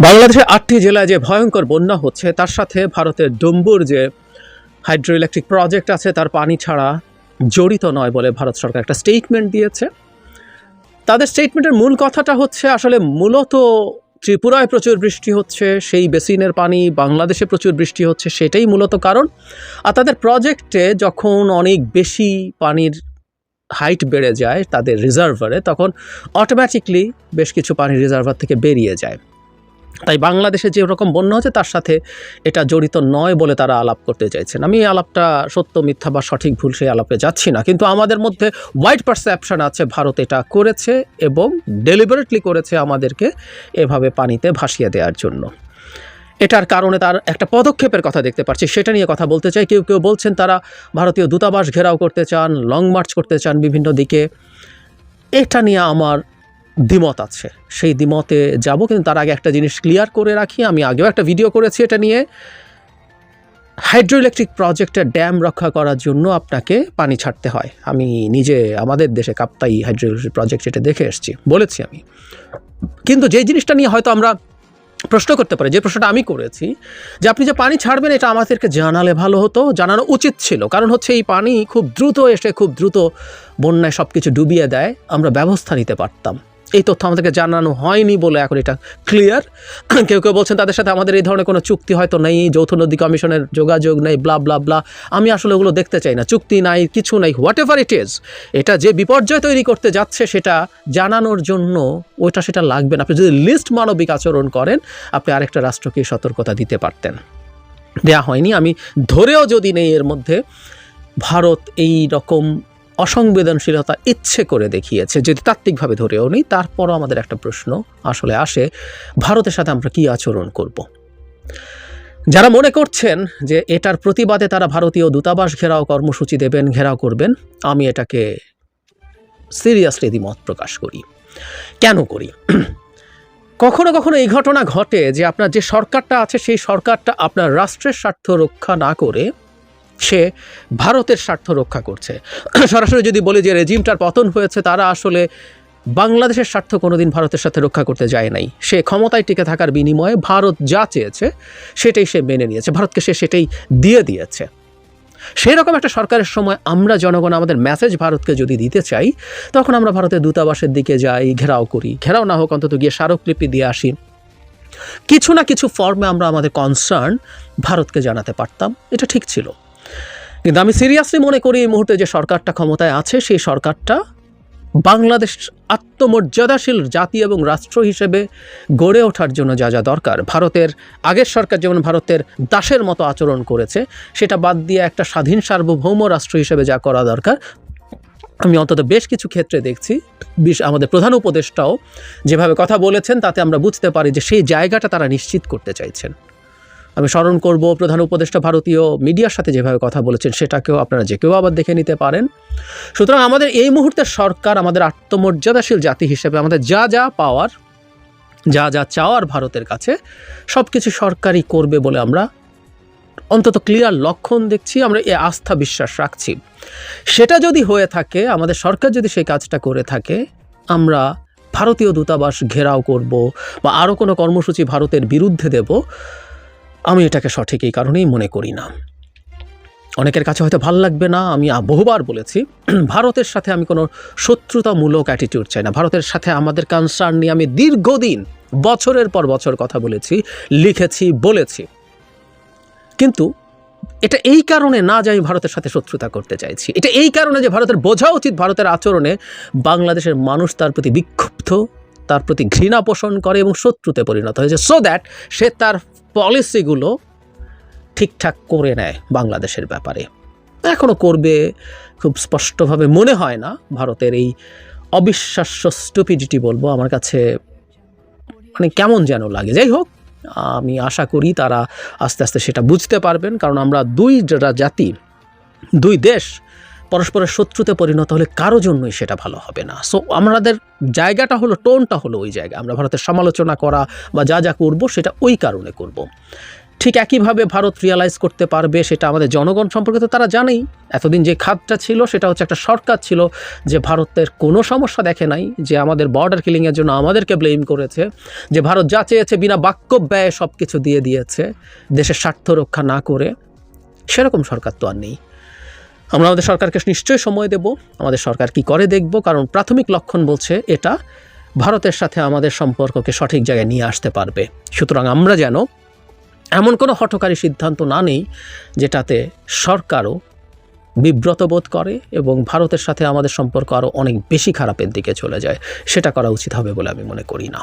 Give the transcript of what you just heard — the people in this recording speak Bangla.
বাংলাদেশের আটটি জেলায় যে ভয়ঙ্কর বন্যা হচ্ছে, তার সাথে ভারতের ডুম্বুর যে হাইড্রো ইলেকট্রিক প্রজেক্ট আছে, তার পানি ছাড়া জড়িত নয় বলে ভারত সরকার একটা স্টেটমেন্ট দিয়েছে। তাদের স্টেটমেন্টের মূল কথাটা হচ্ছে, আসলে মূলত ত্রিপুরায় প্রচুর বৃষ্টি হচ্ছে, সেই বেসিনের পানি বাংলাদেশে প্রচুর বৃষ্টি হচ্ছে, সেটাই মূলত কারণ। আর তাদের প্রজেক্টে যখন অনেক বেশি পানির হাইট বেড়ে যায় তাদের রিজার্ভারে তখন অটোমেটিকলি বেশ কিছু পানি রিজার্ভার থেকে বেরিয়ে যায়। তাই বাংলাদেশে যে রকম বন্যা হচ্ছে, তার সাথে এটা জড়িত নয় বলে তারা আলাপ করতে চাইছেন। আমি এই আলাপটা সত্য, মিথ্যা বা সঠিক ভুল সেই আলাপে যাচ্ছি না। কিন্তু আমাদের মধ্যে হোয়াইট পারসেপশন আছে, ভারত এটা করেছে এবং ডেলিবারেটলি করেছে আমাদেরকে এভাবে পানিতে ভাসিয়ে দেওয়ার জন্য। এটার কারণে তার একটা পদক্ষেপের কথা দেখতে পাচ্ছি সেটা নিয়ে কথা বলতে চাই। কেউ কেউ বলছেন তারা ভারতীয় দূতাবাস ঘেরাও করতে চান লং মার্চ করতে চান বিভিন্ন দিকে। এটা নিয়ে আমার দ্বিমত আছে। সেই দ্বিমতে যাব, কিন্তু তার আগে একটা জিনিস ক্লিয়ার করে রাখি। আমি আগেও একটা ভিডিও করেছি এটা নিয়ে। হাইড্রো ইলেকট্রিক প্রজেক্টের ড্যাম রক্ষা করার জন্য আপনাকে পানি ছাড়তে হয়। আমি নিজে, আমাদের দেশে কাপ্তাই হাইড্রো ইলেকট্রিক প্রজেক্ট এটা দেখে এসেছি, বলেছি আমি। কিন্তু যে জিনিসটা নিয়ে হয়তো আমরা প্রশ্ন করতে পারে, যে প্রশ্নটা আমি করেছি, যে আপনি যে পানি ছাড়বেন, এটা আমাদেরকে জানালে ভালো হতো, জানানো উচিত ছিল। কারণ হচ্ছে এই পানি খুব দ্রুত এসে, খুব দ্রুত বন্যায় সব কিছু ডুবিয়ে দেয়, আমরা ব্যবস্থা নিতে পারতাম। এই তথ্য আমাদেরকে জানানো হয়নি বলে এখন এটা ক্লিয়ার কেউ কেউ বলছেন তাদের সাথে আমাদের এই ধরনের কোনো চুক্তি হয়তো নেই, যৌথ নদী কমিশনের যোগাযোগ নেই ব্লা ব্লা ব্লা আমি আসলে ওগুলো দেখতে চাই না, চুক্তি নাই, কিছু নাই হোয়াট এভার ইট ইজ এটা যে বিপর্যয় তৈরি করতে যাচ্ছে সেটা জানানোর জন্য ওইটা সেটা লাগবে না। আপনি যদি লিস্ট মানবিক আচরণ করেন, আপনি আরেকটা রাষ্ট্রকে সতর্কতা দিতে পারতেন। দেয়া হয়নি। আমি ধরেও যদি নেই এর মধ্যে, ভারত এই রকম অসংবেদনশীলতা ইচ্ছে করে দেখিয়েছে, যদি তাত্ত্বিকভাবে ধরেও নেই, তারপরও আমাদের একটা প্রশ্ন আসলে আসে, ভারতের সাথে আমরা কী আচরণ করব। যারা মনে করছেন যে এটার প্রতিবাদে তারা ভারতীয় দূতাবাস ঘেরাও কর্মসূচি দেবেন, ঘেরাও করবেন, আমি এটাকে সিরিয়াসলি দ্বিমত প্রকাশ করি কেন করি কখনো কখনো এই ঘটনা ঘটে যে আপনার যে সরকারটা আছে, সেই সরকারটা আপনার রাষ্ট্রের স্বার্থ রক্ষা না করে সে ভারতের স্বার্থ রক্ষা করছে। সরাসরি যদি বলি যে রেজিমটার পতন হয়েছে, তারা আসলে বাংলাদেশের স্বার্থ কোনোদিন ভারতের সাথে রক্ষা করতে যায় নাই। সে ক্ষমতায় টিকে থাকার বিনিময়ে ভারত যা চেয়েছে, সেটাই সে মেনে নিয়েছে। ভারতকে সে সেটাই দিয়ে দিয়েছে। সেই রকম একটা সরকারের সময় আমরা জনগণ আমাদের মেসেজ ভারতকে যদি দিতে চাই, তখন আমরা ভারতের দূতাবাসের দিকে যাই, ঘেরাও করি। ঘেরাও না হোক, অন্তত গিয়ে স্মারকলিপি দিয়ে আসি। কিছু না কিছু ফর্মে আমরা আমাদের কনসার্ন ভারতকে জানাতে পারতাম। এটা ঠিক ছিল। কিন্তু আমি সিরিয়াসলি মনে করি এই মুহূর্তে যে সরকারটা ক্ষমতায় আছে, সেই সরকারটা বাংলাদেশ আত্মমর্যাদাশীল জাতি এবং রাষ্ট্র হিসেবে গড়ে ওঠার জন্য যা যা দরকার। ভারতের আগের সরকার যেমন ভারতের দাসের মতো আচরণ করেছে, সেটা বাদ দিয়ে একটা স্বাধীন সার্বভৌম রাষ্ট্র হিসেবে যা করা দরকার। আমি অন্তত বেশ কিছু ক্ষেত্রে দেখছি, বিশ আমাদের প্রধান উপদেষ্টাও যেভাবে কথা বলেছেন, তাতে আমরা বুঝতে পারি যে সেই জায়গাটা তারা নিশ্চিত করতে চাইছেন। আমি স্মরণ করব প্রধান উপদেষ্টা ভারতীয় মিডিয়ার সাথে যেভাবে কথা বলেছেন, সেটাকেও আপনারা যে কেউ আবার দেখে নিতে পারেন। সুতরাং আমাদের এই মুহূর্তে সরকার আমাদের আত্মমর্যাদাশীল জাতি হিসেবে আমাদের যা যা পাওয়ার, যা যা চাওয়ার ভারতের কাছে সব কিছু সরকারই করবে বলে আমরা অন্তত ক্লিয়ার লক্ষণ দেখছি, আমরা এ আস্থা বিশ্বাস রাখছি। সেটা যদি হয়ে থাকে, আমাদের সরকার যদি সেই কাজটা করে থাকে, আমরা ভারতীয় দূতাবাস ঘেরাও করব বা আরও কোনো কর্মসূচি ভারতের বিরুদ্ধে দেব আমি এটাকে সঠিক এই কারণেই মনে করি না। অনেকের কাছে হয়তো ভালো লাগবে না, আমি বহুবার বলেছি, ভারতের সাথে আমি কোনো শত্রুতামূলক অ্যাটিটিউড চাই না। ভারতের সাথে আমাদের কনসার্ন নিয়ে আমি দীর্ঘদিন, বছরের পর বছর কথা বলেছি, লিখেছি, বলেছি। কিন্তু এটা এই কারণে না যে আমি ভারতের সাথে শত্রুতা করতে চাইছি। এটা এই কারণে যে ভারতের বোঝা উচিত, ভারতের আচরণে বাংলাদেশের মানুষ তার প্রতি বিক্ষুব্ধ, তার প্রতি ঘৃণা পোষণ করে এবং শত্রুতে পরিণত হয়েছে। সো দ্যাট সে তার পলিসিগুলো ঠিকঠাক করে নেয় বাংলাদেশের ব্যাপারে। এখনও করবে, খুব স্পষ্টভাবে মনে হয় না ভারতের এই অবিশ্বাস্য স্টুপিডিটি বলব আমার কাছে মানে কেমন যেন লাগে। যাই হোক, আমি আশা করি তারা আস্তে আস্তে সেটা বুঝতে পারবেন, কারণ আমরা দুই জাতি, দুই দেশ পরস্পরের শত্রুতে পরিণত হলে কারও জন্যই সেটা ভালো হবে না। সো আমাদের জায়গাটা হলো, টোনটা হলো ওই জায়গা। আমরা ভারতের সমালোচনা করা বা যা যা করব সেটা ওই কারণে করব। ঠিক একইভাবে ভারত রিয়ালাইজ করতে পারবে সেটা আমাদের জনগণ সম্পর্কে তো তারা জানেই। এতদিন যে খাতটা ছিল সেটা হচ্ছে একটা সরকার ছিল যে ভারতের কোনো সমস্যা দেখে নাই, যে আমাদের বর্ডার কিলিংয়ের জন্য আমাদেরকে ব্লেম করেছে, যে ভারত যা চেয়েছে বিনা বাক্য ব্যয়ে সব কিছু দিয়ে দিয়েছে, দেশের স্বার্থ রক্ষা না করে। সেরকম সরকার তো আর নেই। আমরা আমাদের সরকারকে নিশ্চয়ই সময় দেব, আমাদের সরকার কি করে দেখব, কারণ প্রাথমিক লক্ষণ বলছে এটা ভারতের সাথে আমাদের সম্পর্ককে সঠিক জায়গায় নিয়ে আসতে পারবে। সুতরাং আমরা যেন এমন কোনো হঠকারী সিদ্ধান্ত না নেই যেটাতে সরকারও বিব্রত বোধ করে এবং ভারতের সাথে আমাদের সম্পর্ক আরও অনেক বেশি খারাপের দিকে চলে যায়। সেটা করা উচিত হবে বলে আমি মনে করি না।